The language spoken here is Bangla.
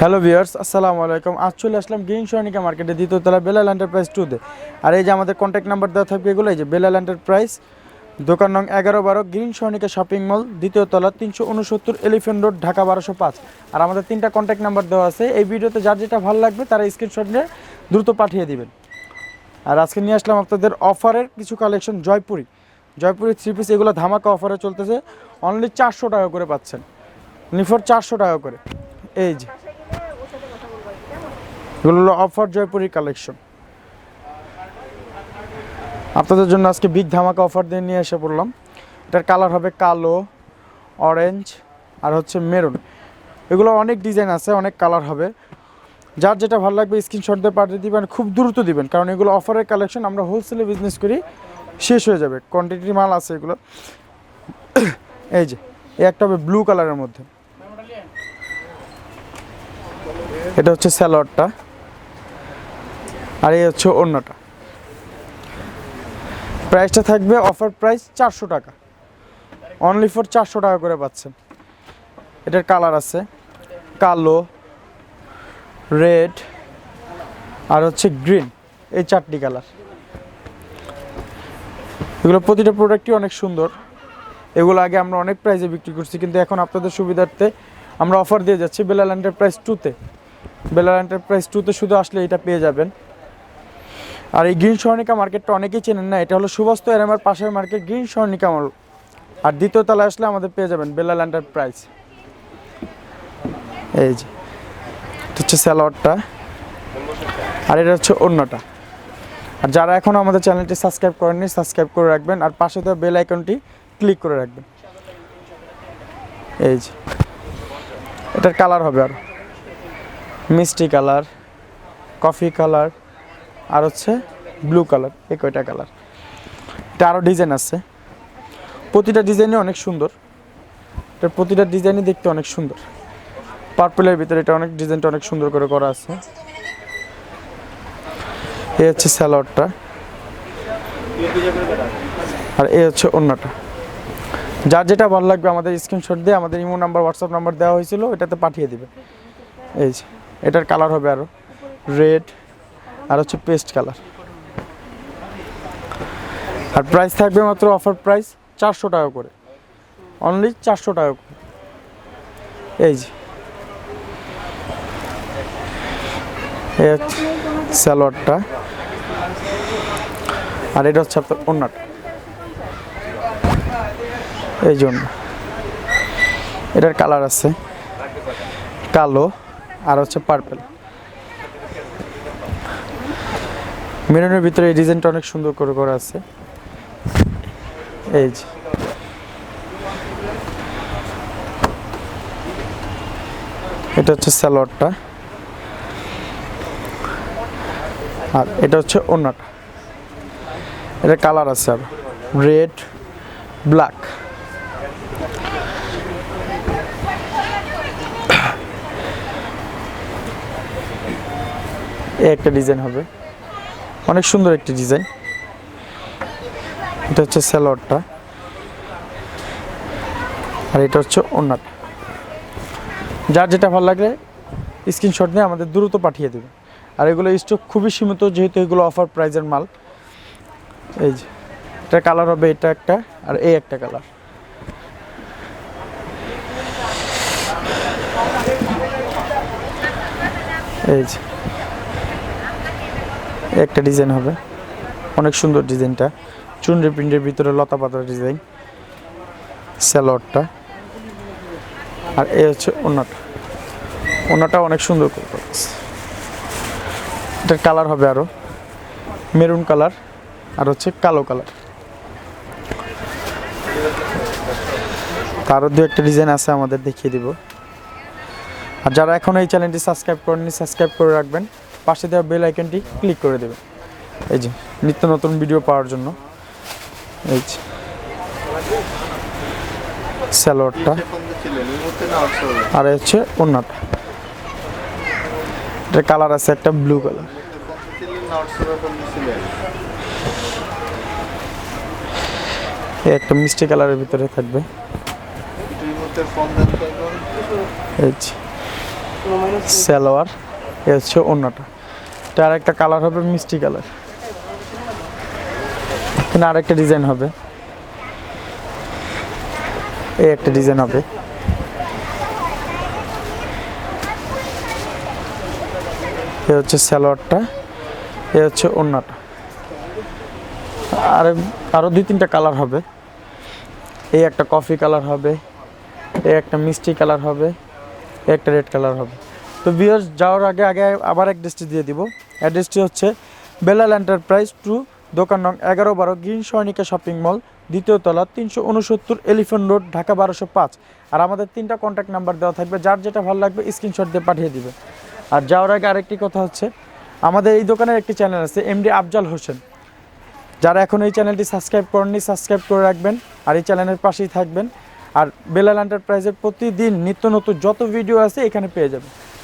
হ্যালো ভিউয়ার্স আসসালামু আলাইকুম। আজ চলে আসলাম গ্রিন সর্ণিকা মার্কেটে দ্বিতীয়তলা বেলাল এন্টারপ্রাইজ টুতে আর এই যে আমাদের কন্ট্যাক্ট নাম্বার দেওয়া থাকবে এগুলো, এই যে বেলাল এন্টারপ্রাইজ দোকান নং এগারো বারো, গ্রিন সর্ণিকা শপিং মল দ্বিতীয়তলা তিনশো উনসত্তর এলিফেন্ট রোড ঢাকা বারোশো পাঁচ। আর আমাদের তিনটা কন্ট্যাক্ট নাম্বার দেওয়া আছে। এই ভিডিওতে যার যেটা ভালো লাগবে, তারা স্ক্রিনশট নিয়ে দ্রুত পাঠিয়ে দিবেন। আর আজকে নিয়ে আসলাম আপনাদের অফারের কিছু collection Jaipuri. Jaipuri three piece এগুলো ধামাকা অফারে চলতেছে। অনলি চারশো টাকা করে পাচ্ছেন। নিফর চারশো টাকা করে। এই যে। এগুলো হলো অফার জয়পুরি কালেকশন। আপনাদের জন্য আজকে বিগ ধামাকা অফার দিয়ে নিয়ে এসে পড়লাম। এটার কালার হবে কালো অরেঞ্জ আর হচ্ছে মেরুন এগুলো অনেক ডিজাইন আছে, অনেক কালার হবে। যার যেটা ভালো লাগবে স্ক্রিনশট দিয়ে পাঠিয়ে দিবেন, খুব দ্রুত দিবেন। কারণ এগুলো অফারের কালেকশন আমরা হোলসেলে বিজনেস করি, শেষ হয়ে যাবে। কোয়ান্টিটি মাল আছে এগুলো। এই যে, এই একটা হবে ব্লু কালারের মধ্যে। এটা হচ্ছে স্যালোয়ারটা আর এই হচ্ছে অন্যটা। প্রাইসটা থাকবে অফার প্রাইস চারশো টাকা। অনলি ফর চারশো টাকা করে পাচ্ছেন। এটার কালার আছে। কালো রেড আর হচ্ছে গ্রিন এই চারটি কালার এগুলো প্রতিটা প্রোডাক্টই অনেক সুন্দর। এগুলো আগে আমরা অনেক প্রাইসে বিক্রি করছি, কিন্তু এখন আপনাদের সুবিধার্থে আমরা অফার দিয়ে যাচ্ছি বেলাল এন্টারপ্রাইজ টুতে বেলাল এন্টারপ্রাইজ টুতে শুধু আসলে এটা পেয়ে যাবেন। আর এই গ্রিন স্বর্ণিকা মার্কেটটা অনেকেই চেনেন না, এটা হলো সুবাস্ত এরএমআর পাশের মার্কেট গ্রিন স্বর্ণিকা মল। আর দ্বিতীয় তলায় আসলে আমাদের পেয়ে যাবেন বেলাল এন্টারপ্রাইজ এই যে হচ্ছে স্যালোয়ারটা, আর এটা হচ্ছে অন্যটা আর যারা এখনও আমাদের চ্যানেলটি সাবস্ক্রাইব করেননি, সাবস্ক্রাইব করে রাখবেন, আর পাশে তো বেল আইকনটি ক্লিক করে রাখবেন। এই যে, এটার কালার হবে আর। মিষ্টি কালার, কফি কালার আর হচ্ছে ব্লু কালার এই কয়টা কালার এটা আরও ডিজাইন আছে। প্রতিটা ডিজাইনই অনেক সুন্দর। এটার প্রতিটা ডিজাইনই দেখতে অনেক সুন্দর। পার্পলের ভিতরে এটা অনেক ডিজাইনটা অনেক সুন্দর করে করা আছে। এই হচ্ছে স্যালোয়ারটা আর এই হচ্ছে অন্যটা যার যেটা ভালো লাগবে আমাদের স্ক্রিনশট দিয়ে, আমাদের ইমো নাম্বার হোয়াটসঅ্যাপ নাম্বার দেওয়া হয়েছিল এটাতে পাঠিয়ে দিবে। এই যে, এটার কালার হবে আরও রেড আর হচ্ছে পেস্ট কালার। আর প্রাইস থাকবে মাত্র অফার প্রাইস চারশো টাকা করে। অনলি চারশো টাকা করে। এই যে। স্যালোয়ারটা আর এটা হচ্ছে আপনার অন্যটা এই জন্য এটার কালার আছে কালো আর হচ্ছে পার্পেল মেরুনের ভিতরে এই ডিজাইনটা অনেক সুন্দর করে করা আছে। এই যে। এটা হচ্ছে স্যালোয়ারটা আর এটা হচ্ছে অন্যটা এটা কালার আছে আর রেড, ব্ল্যাক। একটা ডিজাইন হবে। অনেক সুন্দর একটি ডিজাইন। এটা হচ্ছে স্যালোয়ারটা আর এটা হচ্ছে অন্যটা যার যেটা ভালো লাগলে স্ক্রিনশট নিয়ে আমাদের দ্রুত পাঠিয়ে দেবে আর এগুলো স্টক খুবই সীমিত, যেহেতু এগুলো অফার প্রাইজের মাল। এই যে, এটা কালার হবে এটা একটা আর এই একটা কালার এই যে। একটা ডিজাইন হবে। অনেক সুন্দর ডিজাইনটা। চুনরি প্রিন্টের ভিতরে লতা পাতার ডিজাইন। স্যালোয়ারটা। আর এ হচ্ছে অন্যটা অন্যটা অনেক সুন্দর করে এটার কালার হবে আরও মেরুন কালার আর হচ্ছে কালো কালার। তারও দু একটা ডিজাইন আছে আমাদের দেখিয়ে দিব। আর যারা এখন এই চ্যানেলটি সাবস্ক্রাইব করেননি, সাবস্ক্রাইব করে রাখবেন। পাশে দেওয়া বেল আইকনটি ক্লিক করে দেবেন এই যে, নিত্য নতুন ভিডিও পাওয়ার জন্য। এই যে স্যালোয়ারটা আর হচ্ছে অন্যটা এটার কালার আছে একটা ব্লু কালার একটা মিষ্টি কালারের ভিতরে থাকবে। সালোয়ার এ হচ্ছে অন্যটা এটা আর একটা কালার হবে মিষ্টি কালার এখানে আরেকটা ডিজাইন হবে। এই একটা ডিজাইন হবে। এ হচ্ছে স্যালোয়ারটা এ হচ্ছে অন্যটা আর আরও দুই তিনটা কালার হবে। এই একটা কফি কালার হবে, এই একটা মিষ্টি কালার হবে একটা রেড কালার হবে। তো বিয়ার্স যাওয়ার আগে আগে আবার অ্যাড্রেসটি দিয়ে দিব। অ্যাড্রেসটি হচ্ছে বেলাল এন্টারপ্রাইজ টু দোকান নং এগারো বারো, গ্রিন সৈনিকা শপিং মল দ্বিতীয় তলা, তিনশো উনসত্তর এলিফেন্ট রোড ঢাকা বারোশো পাঁচ। আর আমাদের তিনটা কন্ট্যাক্ট নাম্বার দেওয়া থাকবে, যার যেটা ভালো লাগবে স্ক্রিনশট দিয়ে পাঠিয়ে দিবে। আর যাওয়ার আগে আরেকটি কথা হচ্ছে, আমাদের এই দোকানের একটি চ্যানেল আছে এমডি আফজাল হোসেন। যারা এখন এই চ্যানেলটি সাবস্ক্রাইব করেননি সাবস্ক্রাইব করে রাখবেন, আর এই চ্যানেলের পাশেই থাকবেন। আর বেলাল এন্টারপ্রাইজের প্রতিদিন নিত্য নতুন যত ভিডিও আছে, এখানে পেয়ে যাবেন।